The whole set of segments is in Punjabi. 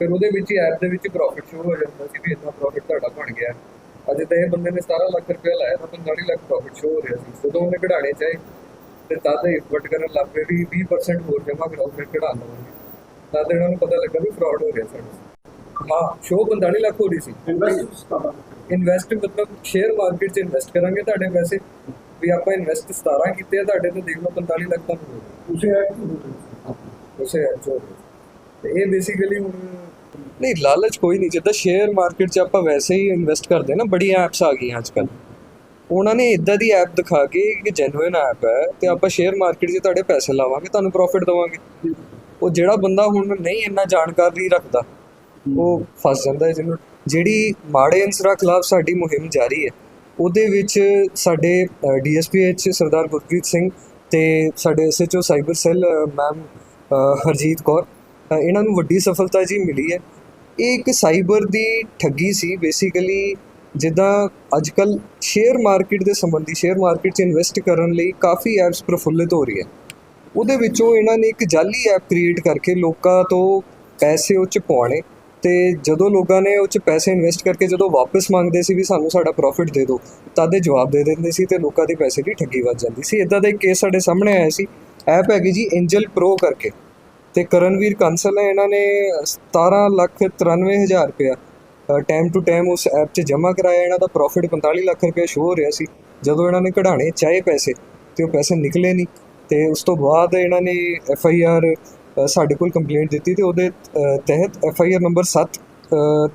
ਫਿਰ ਉਹਦੇ ਵਿੱਚ ਹੀ ਐਪ ਦੇ ਵਿੱਚ ਪ੍ਰੋਫਿਟ ਸ਼ੋ ਹੋ ਜਾਂਦਾ ਸੀ ਵੀ ਇੰਨਾ ਪ੍ਰੋਫਿਟ ਤੁਹਾਡਾ ਬਣ ਗਿਆ। ਅਜੇ ਤਾਂ ਇਹ ਬੰਦੇ ਨੇ 17 ਲੱਖ ਰੁਪਏ ਲਾਇਆ ਤਾਂ 45 ਲੱਖ ਪ੍ਰੋਫਿਟ ਸ਼ੋ ਹੋ ਰਿਹਾ ਸੀ। ਜਦੋਂ ਉਹਨੇ ਕਢਾਣੇ ਚਾਹੇ ਤੇ ਤਦ ਇਨਵਰਟ ਕਰਨ ਲੱਗ ਪਏ ਵੀ 20% ਹੋਰ ਜਮ੍ਹਾਂ ਕਰਾਓ ਫਿਰ ਕਢਾ ਲਵਾਂਗੇ। ਤਦ ਇਹਨਾਂ ਨੂੰ ਪਤਾ ਲੱਗਾ ਵੀ ਫਰਾਡ ਹੋ ਰਿਹਾ ਸਾਡਾ। ਹਾਂ ਸ਼ੋ 45 ਲੱਖ ਹੋ ਰਹੀ ਸੀ। ਇਨਵੈਸਟ ਮਤਲਬ ਸ਼ੇਅਰ ਮਾਰਕੀਟ 'ਚ ਇਨਵੈਸਟ ਕਰਾਂਗੇ ਤੁਹਾਡੇ ਪੈਸੇ। ਵੀ ਆਪਾਂ ਇਨਵੈਸਟ 17 ਕੀਤੇ ਆ ਤੁਹਾਡੇ ਤੋਂ ਦੇਖ ਲਓ 45 ਲੱਖ ਤੁਹਾਨੂੰ ਹੋ ਗਏ ਉਸੇ ਐਪ ਤੋਂ ਹੋ ਰਿਹਾ ਉਸੇ ਹੋ ਗਏ ਤੇ ਇਹ ਬੇਸਿਕਲੀ ਹੁਣ ਨਹੀਂ, ਲਾਲਚ ਕੋਈ ਨਹੀਂ, ਜਿੱਦਾਂ ਸ਼ੇਅਰ ਮਾਰਕੀਟ 'ਚ ਆਪਾਂ ਵੈਸੇ ਹੀ ਇਨਵੈਸਟ ਕਰਦੇ ਨਾ ਬੜੀ ਐਪਸ ਆ ਗਈਆਂ ਅੱਜ ਕੱਲ੍ਹ ਉਹਨਾਂ ਨੇ ਇਦਾਂ ਦੀ ਐਪ ਦਿਖਾ ਕੇ ਕਿ ਜੈਨੂਇਨ ਐਪ ਹੈ ਤੇ ਆਪਾਂ ਸ਼ੇਅਰ ਮਾਰਕੀਟ 'ਚ ਤੁਹਾਡੇ ਪੈਸੇ ਲਾਵਾਂਗੇ, ਤੁਹਾਨੂੰ ਪ੍ਰੋਫਿਟ ਦਵਾਂਗੇ। ਉਹ ਜਿਹੜਾ ਬੰਦਾ ਹੁਣ ਨਹੀਂ ਇੰਨਾ ਜਾਣਕਾਰੀ ਰੱਖਦਾ, ਉਹ ਫਸ ਜਾਂਦਾ ਹੈ ਜਿਹਨੂੰ। ਜਿਹੜੀ ਮਾੜੇ ਅਨਸਰਾਂ ਖਿਲਾਫ ਸਾਡੀ ਮੁਹਿੰਮ ਜਾਰੀ ਹੈ, ਉਹਦੇ ਵਿੱਚ ਸਾਡੇ ਡੀਐਸਪੀਐਚ ਸਰਦਾਰ ਗੁਰਪ੍ਰੀਤ ਸਿੰਘ ਤੇ ਸਾਡੇ SHO cyber cell ma'am Harjeet Kaur ਇਹਨਾਂ ਨੂੰ ਵੱਡੀ ਸਫਲਤਾ ਜੀ ਮਿਲੀ ਹੈ। ਇਹ ਇੱਕ ਸਾਈਬਰ ਦੀ ਠੱਗੀ ਸੀ। ਬੇਸਿਕਲੀ ਜਿੱਦਾਂ ਅੱਜਕੱਲ ਸ਼ੇਅਰ ਮਾਰਕੀਟ ਦੇ ਸੰਬੰਧੀ, ਸ਼ੇਅਰ ਮਾਰਕੀਟ 'ਚ ਇਨਵੈਸਟ ਕਰਨ ਲਈ ਕਾਫੀ ਐਪਸ ਪ੍ਰਫੁੱਲਿਤ ਹੋ ਰਹੀ ਹੈ। ਉਹਦੇ ਵਿੱਚੋਂ ਇਹਨਾਂ ਨੇ ਇੱਕ ਜਾਲੀ ਐਪ ਕ੍ਰੀਏਟ ਕਰਕੇ ਲੋਕਾਂ ਤੋਂ ਪੈਸੇ ਉਹ 'ਚ ਪਾਉਣੇ ਤੇ ਜਦੋਂ ਲੋਕਾਂ ਨੇ ਉਹ 'ਚ ਪੈਸੇ ਇਨਵੈਸਟ ਕਰਕੇ ਜਦੋਂ ਵਾਪਸ ਮੰਗਦੇ ਸੀ ਵੀ ਸਾਨੂੰ ਸਾਡਾ ਪ੍ਰੋਫਿਟ ਦੇ ਦਿਓ, ਤਦ ਇਹ ਜਵਾਬ ਦੇ ਦਿੰਦੇ ਸੀ ਤੇ ਲੋਕਾਂ ਦੇ ਪੈਸੇ ਦੀ ਠੱਗੀ ਵੱਜ ਜਾਂਦੀ ਸੀ। ਇਦਾਂ ਦਾ ਇੱਕ ਕੇਸ ਸਾਡੇ ਸਾਹਮਣੇ ਆਇਆ ਸੀ। ਐਪ ਹੈਗੀ ਜੀ ਐਂਜਲ ਪ੍ਰੋ ਕਰਕੇ। ਤੇ ਕਰਨਵੀਰ ਕੰਸਲ ਹੈ, ਇਹਨਾਂ ਨੇ 17 ਲੱਖ 93 ਹਜ਼ਾਰ ਰੁਪਇਆ ਟਾਈਮ ਟੂ ਟਾਈਮ ਉਸ ਐਪ 'ਚ ਜਮ੍ਹਾਂ ਕਰਾਇਆ। ਇਹਨਾਂ ਦਾ ਪ੍ਰੋਫਿਟ 45 ਲੱਖ ਰੁਪਏ ਸ਼ੋ ਹੋ ਰਿਹਾ ਸੀ। ਜਦੋਂ ਇਹਨਾਂ ਨੇ ਕਢਾਣੇ ਚਾਹੇ ਪੈਸੇ, ਤੇ ਉਹ ਪੈਸੇ ਨਿਕਲੇ ਨਹੀਂ। ਤੇ ਉਸ ਤੋਂ ਬਾਅਦ ਇਹਨਾਂ ਨੇ ਐਫ ਆਈ ਆਰ ਸਾਡੇ ਕੋਲ ਕੰਪਲੇਂਟ ਦਿੱਤੀ ਤੇ ਉਹਦੇ ਤਹਿਤ ਐਫ ਆਈ ਆਰ ਨੰਬਰ 7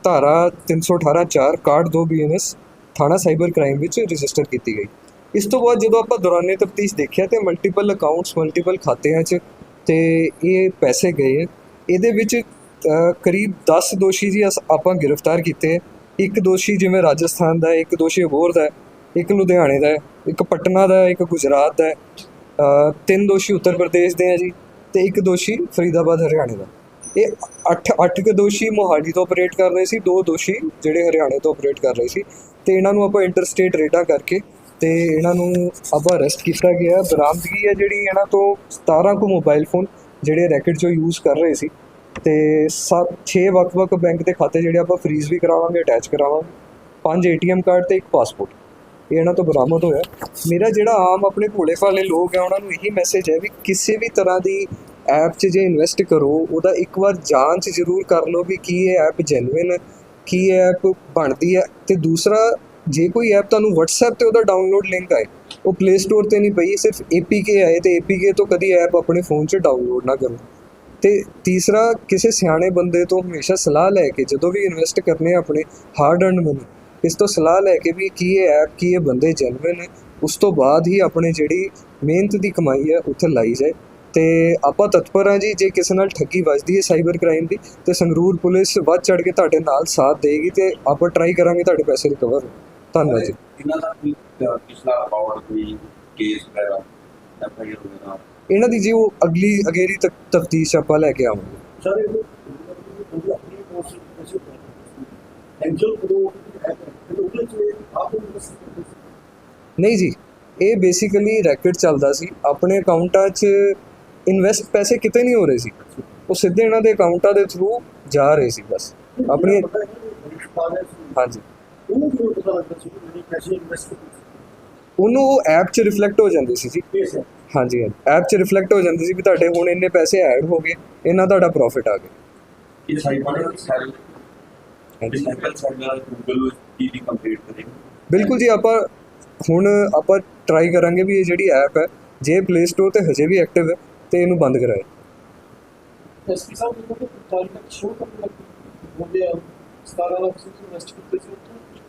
ਧਾਰਾ 318 4 ਕਾਰਡ 2 ਬੀਐਨਐਸ ਥਾਣਾ ਸਾਈਬਰ ਕ੍ਰਾਈਮ ਵਿੱਚ ਰਜਿਸਟਰ ਕੀਤੀ ਗਈ। ਇਸ ਤੋਂ ਬਾਅਦ ਜਦੋਂ ਆਪਾਂ ਦੌਰਾਨੇ ਤਫਤੀਸ਼ ਦੇਖਿਆ ਤੇ ਮਲਟੀਪਲ ਅਕਾਊਂਟਸ ਮਲਟੀਪਲ ਖਾਤਿਆਂ 'ਚ ਤੇ ਇਹ ਪੈਸੇ ਗਏ। ਇਹਦੇ ਵਿੱਚ ਕਰੀਬ 10 ਦੋਸ਼ੀ ਜੀ ਅਸ- ਆਪਾਂ ਗ੍ਰਿਫਤਾਰ ਕੀਤੇ। ਇੱਕ ਦੋਸ਼ੀ ਜਿਵੇਂ ਰਾਜਸਥਾਨ ਦਾ ਇੱਕ ਦੋਸ਼ੀ ਅਬੋਹਰ ਦਾ ਇੱਕ ਲੁਧਿਆਣੇ ਦਾ ਇੱਕ ਪਟਨਾ ਦਾ ਇੱਕ ਗੁਜਰਾਤ ਦਾ ਤਿੰਨ ਦੋਸ਼ੀ ਉੱਤਰ ਪ੍ਰਦੇਸ਼ ਦੇ ਹੈ ਜੀ ਤੇ ਇੱਕ ਦੋਸ਼ੀ ਫਰੀਦਾਬਾਦ, ਹਰਿਆਣੇ ਦਾ। ਇਹ 8 8 ਕੇ ਦੋਸ਼ੀ ਮੋਹਾਲੀ ਤੋਂ ਆਪਰੇਟ ਕਰ ਰਹੇ ਸੀ, ਦੋ ਦੋਸ਼ੀ ਜਿਹੜੇ ਹਰਿਆਣੇ ਤੋਂ ਆਪਰੇਟ ਕਰ ਰਹੇ ਸੀ। ਤੇ ਇਹਨਾਂ ਨੂੰ ਆਪਾਂ ਇੰਟਰਸਟੇਟ ਰੇਡਾਂ ਕਰਕੇ ਤੇ ਇਹਨਾਂ ਨੂੰ ਆਪਾਂ ਅਰੈਸਟ ਕੀਤਾ ਗਿਆ। ਬਰਾਮਦਗੀ ਹੈ ਜਿਹੜੀ ਇਹਨਾਂ ਤੋਂ 17 ਕੁ ਮੋਬਾਈਲ ਫੋਨ ਜਿਹੜੇ ਰੈਕਟ 'ਚੋਂ ਯੂਜ਼ ਕਰ ਰਹੇ ਸੀ। ਤੇ 7 6 ਵੱਖ-ਵੱਖ ਬੈਂਕ ਦੇ ਖਾਤੇ ਜਿਹੜੇ ਆਪਾਂ ਫ੍ਰੀਜ਼ ਵੀ ਕਰਾਵਾਂਗੇ ਅਟੈਚ ਕਰਾਵਾਂਗੇ। ਪੰਜ ਏਟੀਐਮ ਕਾਰਡ ਤੇ ਇੱਕ ਪਾਸਪੋਰਟ ਇਹ ਇਹਨਾਂ ਤੋਂ ਬਰਾਮਦ ਹੋਇਆ। ਮੇਰਾ ਜਿਹੜਾ ਆਮ ਆਪਣੇ ਭੋਲੇ ਭਾਲੇ ਲੋਕ ਹੈ ਉਹਨਾਂ ਨੂੰ ਇਹੀ ਮੈਸੇਜ ਹੈ ਵੀ ਕਿਸੇ ਵੀ ਤਰ੍ਹਾਂ ਦੀ ਐਪ 'ਚ ਜੇ ਇਨਵੈਸਟ ਕਰੋ, ਉਹਦਾ ਇੱਕ ਵਾਰ ਜਾਂਚ ਜ਼ਰੂਰ ਕਰ ਲਓ ਵੀ ਕੀ ਇਹ ਐਪ ਜੈਨੂਇਨ ਹੈ ਕੀ ਇਹ ਐਪ ਬਣਦੀ ਹੈ। ਤੇ ਦੂਸਰਾ ਜੇ ਕੋਈ ਐਪ ਤੁਹਾਨੂੰ WhatsApp ਤੇ ਉਹਦਾ ਡਾਊਨਲੋਡ ਲਿੰਕ ਆਏ, ਉਹ Play Store ਤੇ ਨਹੀਂ ਪਈ, ਸਿਰਫ APK ਆਏ ਤੇ APK ਤੋਂ ਕਦੀ ਐਪ ਆਪਣੇ ਫੋਨ 'ਚ ਡਾਊਨਲੋਡ ਨਾ ਕਰੋ। ਤੇ ਤੀਸਰਾ, ਕਿਸੇ ਸਿਆਣੇ ਬੰਦੇ ਤੋਂ ਹਮੇਸ਼ਾ ਸਲਾਹ ਲੈ ਕੇ ਜਦੋਂ ਵੀ ਇਨਵੈਸਟ ਕਰਨੇ ਆਪਣੇ ਹਾਰਡ ਅਰਨ ਮਨੀ ਇਸ ਤੋਂ ਸਲਾਹ ਲੈ ਕੇ ਵੀ ਕੀ ਇਹ ਐਪ ਕੀ ਇਹ ਬੰਦੇ ਜੈਨੂਇਨ ਹੈ ਉਸ ਤੋਂ ਬਾਅਦ ਹੀ ਆਪਣੇ ਜਿਹੜੀ ਮਿਹਨਤ ਦੀ ਕਮਾਈ ਹੈ, ਉੱਥੇ ਲਾਈ ਜਾਏ। ਤੇ ਆਪਾਂ ਤਤਪਰ ਹਾਂ ਜੀ, ਜੇ ਕਿਸੇ ਨਾਲ ਠੱਗੀ ਵੱਜਦੀ ਹੈ ਸਾਈਬਰ ਕ੍ਰਾਈਮ ਦੀ, ਤੇ ਸੰਗਰੂਰ ਪੁਲਿਸ ਵੱਧ ਚੜ ਕੇ ਤੁਹਾਡੇ ਨਾਲ ਸਾਥ ਦੇਗੀ ਤੇ ਆਪਾਂ ਟਰਾਈ ਕਰਾਂਗੇ, ਤੁਹਾਡੇ ਪੈਸੇ ਰਿਕਵਰ ਧੰਨਵਾਦ ਜੀ। ਇਹਨਾਂ ਦਾ ਕੋਈ ਅਹ, ਪਿਛਲਾ ਰਿਕਾਰਡ ਕੋਈ ਕੇਸ ਵਗੈਰਾ ਐਫ ਆਈ ਆਰ ਵਗੈਰਾ? ਇਹਨਾਂ ਦੀ ਜੀ ਉਹ ਅਗਲੀ ਅਗੇਰੀ ਤਕ ਤਫਤੀਸ਼ ਆਪਾਂ ਲੈ ਕੇ ਆਵਾਂਗੇ। ਸਰ ਇਹ ਆਪਣੀ ਕੋਸ਼ਿਸ਼ ਕੈਸੇ ਐਂਜਲ ਹੈ ਆਪ ਨੂੰ ਨਹੀਂ ਜੀ ਇਹ ਬੇਸਿਕਲੀ ਰੈਕਟ ਚੱਲਦਾ ਸੀ। ਆਪਣੇ ਅਕਾਊਂਟਾਂ 'ਚ ਇਨਵੈਸਟ ਪੈਸੇ ਕਿਤੇ ਨਹੀਂ ਹੋ ਰਹੇ ਸੀ। ਉਹ ਸਿੱਧੇ ਇਹਨਾਂ ਦੇ ਅਕਾਊਂਟਾਂ ਦੇ ਥਰੂ ਜਾ ਰਹੇ ਸੀ ਬਸ। ਆਪਣੀ ਹਾਂਜੀ। ਉਹਨੂੰ ਉਹ ਐਪ 'ਚ ਰਿਫਲੈਕਟ ਹੋ ਜਾਂਦੀ ਸੀ ਜੀ। ਹਾਂਜੀ ਹਾਂਜੀ। ਐਪ 'ਚ ਰਿਫਲੈਕਟ ਹੋ ਜਾਂਦੀ ਸੀ ਵੀ ਤੁਹਾਡੇ ਹੁਣ ਇੰਨੇ ਪੈਸੇ ਐਡ ਹੋ ਗਏ ਇੰਨਾ ਤੁਹਾਡਾ ਪ੍ਰੋਫਿਟ ਆ ਗਿਆ। ਇਹ ਬਿਲਕੁਲ ਜੀ ਆਪਾਂ ਹੁਣ ਆਪਾਂ ਟਰਾਈ ਕਰਾਂਗੇ ਵੀ ਇਹ ਜਿਹੜੀ ਐਪ ਹੈ ਜੇ ਪਲੇ ਸਟੋਰ ਤੇ ਹਜੇ ਵੀ ਐਕਟਿਵ ਹੈ ਤੇ ਇਹਨੂੰ ਬੰਦ ਕਰਾਏ। ਐਸਪੀ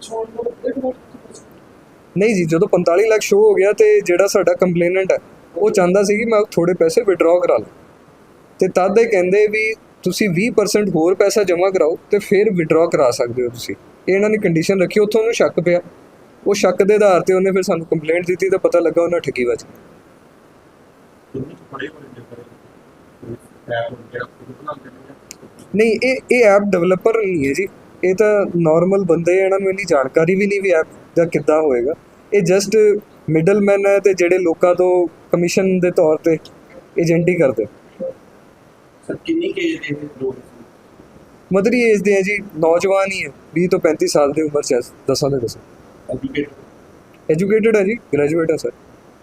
ਛੋੜ ਲੋ ਇੱਕ ਵਾਰ ਨਹੀਂ ਜੀ, ਜਦੋਂ 45 ਲੱਖ ਸ਼ੋ ਹੋ ਗਿਆ ਤੇ ਜਿਹੜਾ ਸਾਡਾ ਕੰਪਲੇਨੈਂਟ ਹੈ, ਉਹ ਚਾਹੁੰਦਾ ਸੀ ਕਿ ਮੈਂ ਥੋੜੇ ਪੈਸੇ ਵਿਡਰਾਅ ਕਰਾ ਲਾਂ ਤੇ ਤਦ ਇਹ ਕਹਿੰਦੇ ਵੀ ਤੁਸੀਂ 20% ਹੋਰ ਪੈਸਾ ਜਮ੍ਹਾਂ ਕਰਾਓ ਤੇ ਫਿਰ ਵਿਡਰਾਅ ਕਰਾ ਸਕਦੇ ਹੋ ਤੁਸੀਂ। ਇਹ ਇਹਨਾਂ ਨੇ ਕੰਡੀਸ਼ਨ ਰੱਖੀ, ਉੱਥੋਂ ਉਹਨੂੰ ਸ਼ੱਕ ਪਿਆ। ਉਹ ਸ਼ੱਕ ਦੇ ਆਧਾਰ ਤੇ ਉਹਨੇ ਫਿਰ ਸਾਨੂੰ ਕੰਪਲੇਂਟ ਦਿੱਤੀ ਤਾਂ ਪਤਾ ਲੱਗਾ ਉਹਨਾਂ ਠੱਗੀ ਵੱਜ ਚ ਨਹੀਂ, ਇਹ ਇਹ ਐਪ ਡਿਵੈਲਪਰ ਨਹੀਂ ਹੈ ਜੀ। ਇਹ ਤਾਂ ਨਾਰਮਲ ਬੰਦੇ ਇਹਨਾਂ ਨੂੰ ਇੰਨੀ ਜਾਣਕਾਰੀ ਵੀ ਨਹੀਂ ਵੀ ਐਪ ਦਾ ਕਿੱਦਾਂ ਹੋਏਗਾ। ਇਹ ਜਸਟ ਮਿਡਲਮੈਨ ਹੈ ਤੇ ਜਿਹੜੇ ਲੋਕਾਂ ਤੋਂ ਕਮਿਸ਼ਨ ਦੇ ਤੌਰ ਤੇ ਏਜੰਟੀ ਕਰਦੇ। ਸਰ ਕਿੰਨੀ ਕੇ ਦੇ ਲੋਕ ਮਦਰ ਏਜ ਦੇ ਹੈ ਜੀ ਨੌਜਵਾਨ ਹੀ ਹੈ 20 ਤੋਂ 35 ਸਾਲ ਦੀ ਉਮਰ ਚ ਹੈ ਦੱਸਾਂ ਦੇ ਦੱਸਾਂ। ਐਜੂਕੇਟ ਐਜੂਕੇਟਡ ਹੈ ਜੀ ਗ੍ਰੈਜੂਏਟ ਹੈ ਸਰ